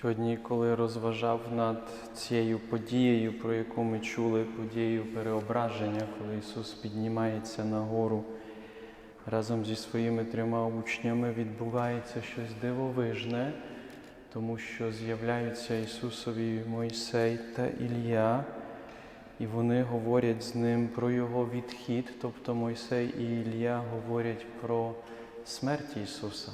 Сьогодні, коли розважав над цією подією, про яку ми чули, подією переображення, коли Ісус піднімається на гору разом зі своїми трьома учнями, відбувається щось дивовижне, тому що з'являються Ісусові Мойсей та Ілля, і вони говорять з ним про Його відхід, тобто Мойсей і Ілля говорять про смерть Ісуса.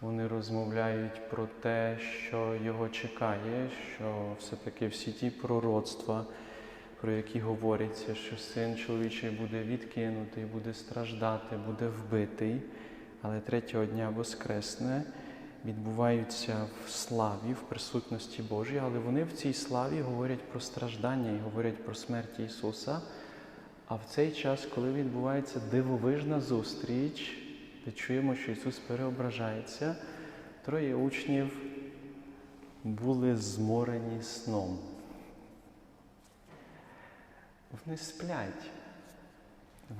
Вони розмовляють про те, що його чекає, що все-таки всі ті пророцтва, про які говориться, що син чоловічий буде відкинутий, буде страждати, буде вбитий, але третього дня воскресне, відбуваються в славі, в присутності Божій, але вони в цій славі говорять про страждання і говорять про смерть Ісуса. А в цей час, коли відбувається дивовижна зустріч, де чуємо, що Ісус переображається, троє учнів були зморені сном. Вони сплять,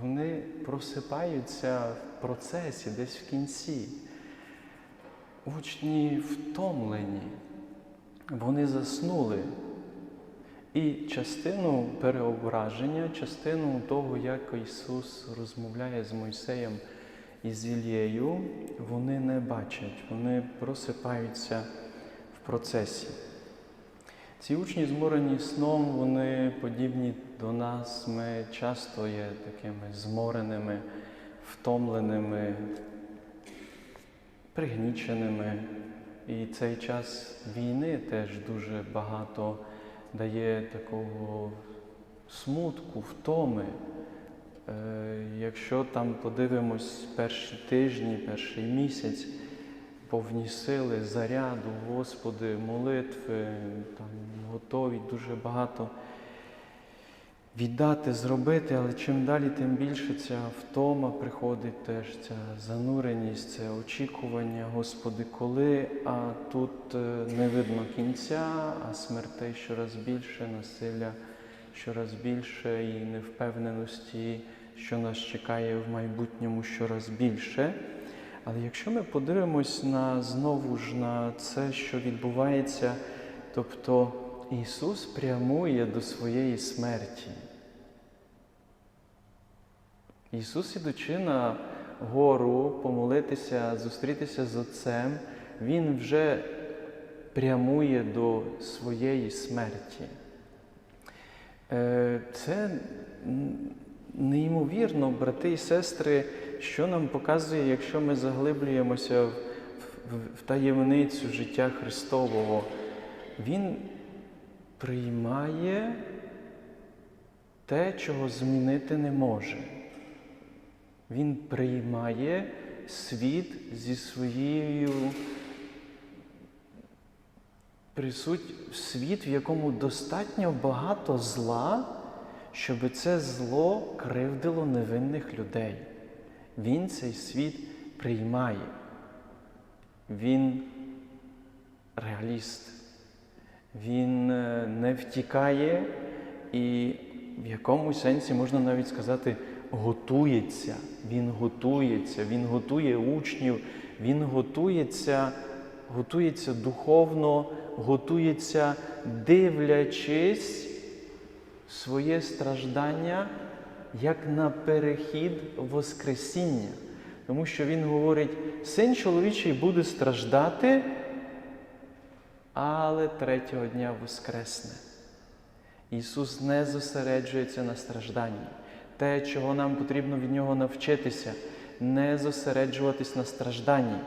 вони просипаються в процесі десь в кінці. Учні втомлені, вони заснули. І частину переображення, частину того, як Ісус розмовляє з Мойсеєм і з Ілією, вони не бачать, вони просипаються в процесі. Ці учні, зморені сном, вони подібні до нас. Ми часто є такими змореними, втомленими, пригніченими. І цей час війни теж дуже багато дає такого смутку, втоми. Е, Якщо там подивимось перші тижні, перший місяць, повні сили, заряду, Господи, молитви, там готові дуже багато віддати, зробити, але чим далі, тим більше ця втома приходить теж, ця зануреність, це очікування, Господи, коли, а тут е, не видно кінця, а смертей щораз більше, насилля щораз більше і невпевненості, що нас чекає в майбутньому щораз більше. Але якщо ми подивимось на знову ж на це, що відбувається, тобто Ісус прямує до своєї смерті. Ісус, ідучи на гору, помолитися, зустрітися з Отцем, Він вже прямує до своєї смерті. Е, Це неймовірно, брати і сестри, що нам показує, якщо ми заглиблюємося в, в, в таємницю життя Христового. Він приймає те, чого змінити не може. Він приймає світ зі своєю присуть світ, в якому достатньо багато зла, щоб це зло кривдило невинних людей. Він цей світ приймає. Він реаліст. Він е, не втікає і в якомусь сенсі можна навіть сказати, готується. Він готується, він готує учнів, він готується, готується духовно, готується, дивлячись своє страждання як на перехід Воскресіння. Тому що Він говорить, син чоловічий буде страждати, але третього дня воскресне. Ісус не зосереджується на стражданні. Те, чого нам потрібно від Нього навчитися, не зосереджуватись на стражданні,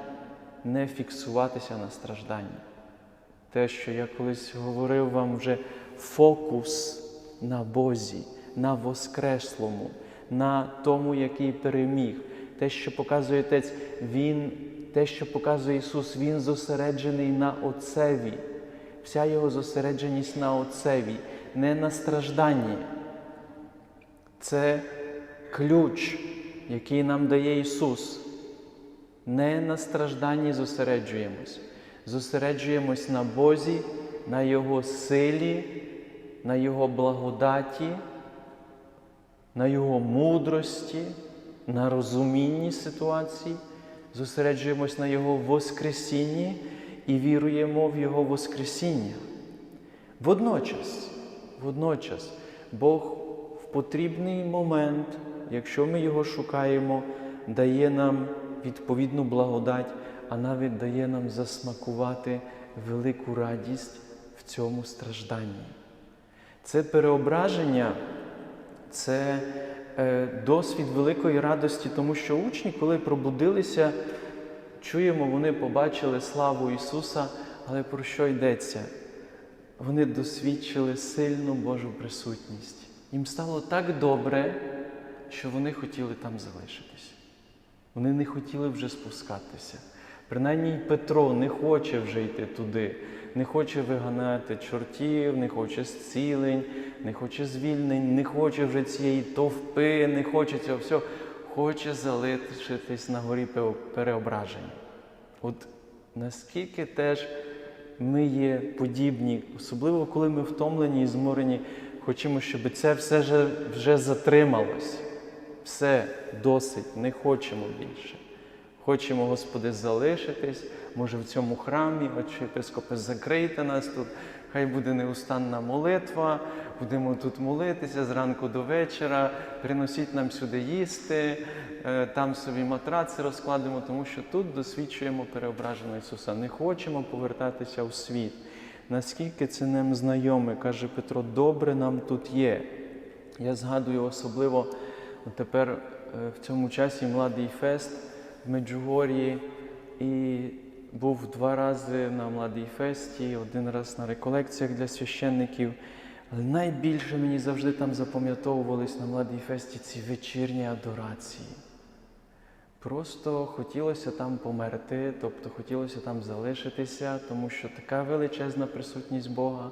не фіксуватися на стражданні. Те, що я колись говорив вам вже фокус на Бозі, на Воскреслому, на тому, який переміг. Те, що показує Отець, Він, те, що показує Ісус, Він зосереджений на Отцеві. Вся Його зосередженість на Отцеві, не на стражданні. Це ключ, який нам дає Ісус. Не на стражданні зосереджуємось. Зосереджуємось на Бозі, на Його силі, на Його благодаті, на Його мудрості, на розумінні ситуацій, зосереджуємось на Його Воскресінні і віруємо в Його Воскресіння. Водночас, водночас, Бог в потрібний момент, якщо ми його шукаємо, дає нам відповідну благодать, а навіть дає нам засмакувати велику радість в цьому стражданні. Це переображення, це е, досвід великої радості, тому що учні, коли пробудилися, чуємо, вони побачили славу Ісуса, але про що йдеться? Вони досвідчили сильну Божу присутність. Їм стало так добре, що вони хотіли там залишитися. Вони не хотіли вже спускатися. Принаймні Петро не хоче вже йти туди, не хоче виганяти чортів, не хоче зцілень, не хоче звільнень, не хоче вже цієї товпи, не хоче цього всього, хоче залишитись на горі переображення. От наскільки теж ми є подібні, особливо коли ми втомлені і зморені, хочемо, щоб це все вже, вже затрималось. Все досить, не хочемо більше. Хочемо, Господи, залишитись, може в цьому храмі, отче єпископе, закрийте нас тут, хай буде неустанна молитва, будемо тут молитися зранку до вечора, приносіть нам сюди їсти, е, там собі матраци розкладемо, тому що тут досвідчуємо переображеного Ісуса. Не хочемо повертатися у світ. Наскільки це нам знайоме, каже Петро, добре нам тут є. Я згадую особливо тепер е, в цьому часі Младий Фест в Меджугор'ї і був два рази на Младій Фесті, один раз на реколекціях для священників. Але найбільше мені завжди там запам'ятовувались на Младій Фесті ці вечірні адорації. Просто хотілося там померти, тобто хотілося там залишитися, тому що така величезна присутність Бога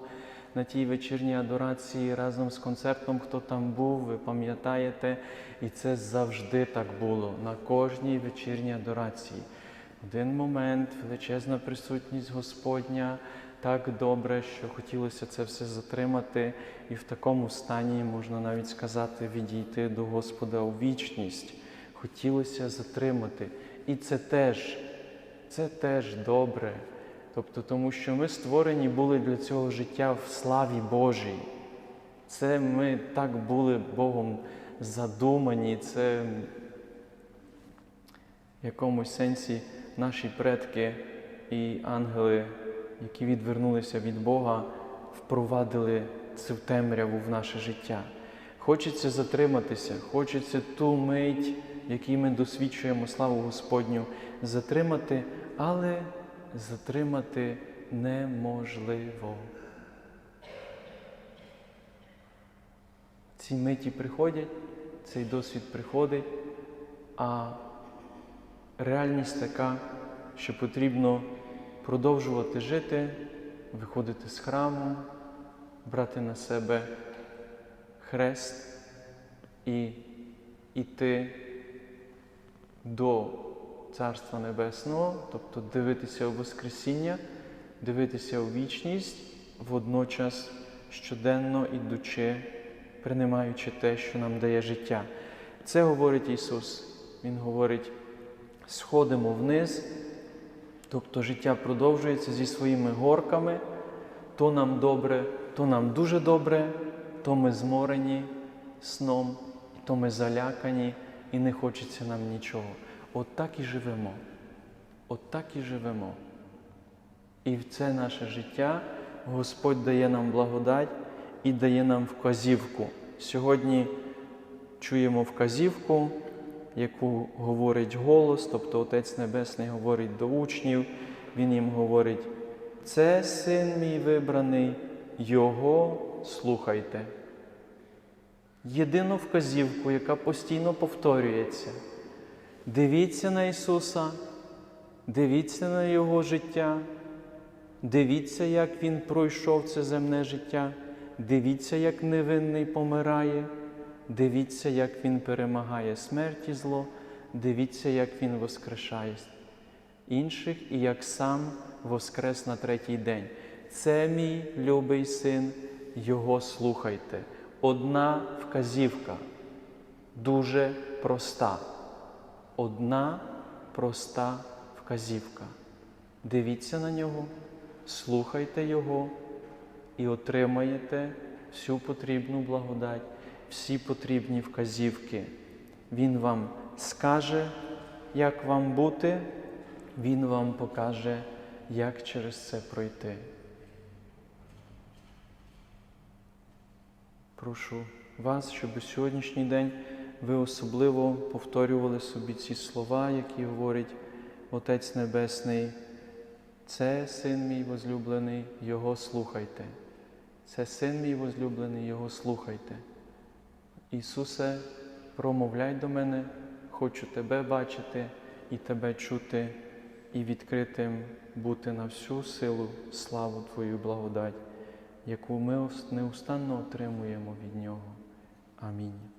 на тій вечірній адорації разом з концертом, хто там був, ви пам'ятаєте, і це завжди так було на кожній вечірній адорації. Один момент, величезна присутність Господня, так добре, що хотілося це все затримати, і в такому стані можна навіть сказати, відійти до Господа у вічність. Хотілося затримати. І це теж, це теж добре. Тобто, тому що ми створені були для цього життя в славі Божій. Це ми так були Богом задумані, це в якомусь сенсі наші предки і ангели, які відвернулися від Бога, впровадили цю темряву в наше життя. Хочеться затриматися, хочеться ту мить, якій ми досвідчуємо славу Господню, затримати, але затримати неможливо. Ці миті приходять, цей досвід приходить, а реальність така, що потрібно продовжувати жити, виходити з храму, брати на себе хрест і йти до Царства Небесного, тобто дивитися у Воскресіння, дивитися у вічність, водночас щоденно ідучи, приймаючи те, що нам дає життя. Це говорить Ісус. Він говорить, сходимо вниз, тобто життя продовжується зі своїми горками, то нам добре, то нам дуже добре, то ми зморені сном, то ми залякані і не хочеться нам нічого. От так і живемо. От так і живемо. І в це наше життя Господь дає нам благодать і дає нам вказівку. Сьогодні чуємо вказівку, яку говорить голос, тобто Отець Небесний говорить до учнів, Він їм говорить, це син мій вибраний, Його слухайте. Єдину вказівку, яка постійно повторюється. Дивіться на Ісуса, дивіться на Його життя, дивіться, як Він пройшов це земне життя, дивіться, як невинний помирає, дивіться, як Він перемагає смерть і зло, дивіться, як Він воскрешає інших і як сам воскрес на третій день. Це мій любий син, Його слухайте. Одна вказівка, дуже проста одна проста вказівка. Дивіться на нього, слухайте Його і отримаєте всю потрібну благодать, всі потрібні вказівки. Він вам скаже, як вам бути, Він вам покаже, як через це пройти. Прошу вас, щоб сьогоднішній день ви особливо повторювали собі ці слова, які говорить Отець Небесний. Це син мій возлюблений, Його слухайте. Це син мій возлюблений, Його слухайте. Ісусе, промовляй до мене, хочу Тебе бачити і Тебе чути, і відкритим бути на всю силу, славу Твою благодать, яку ми неустанно отримуємо від Нього. Амінь.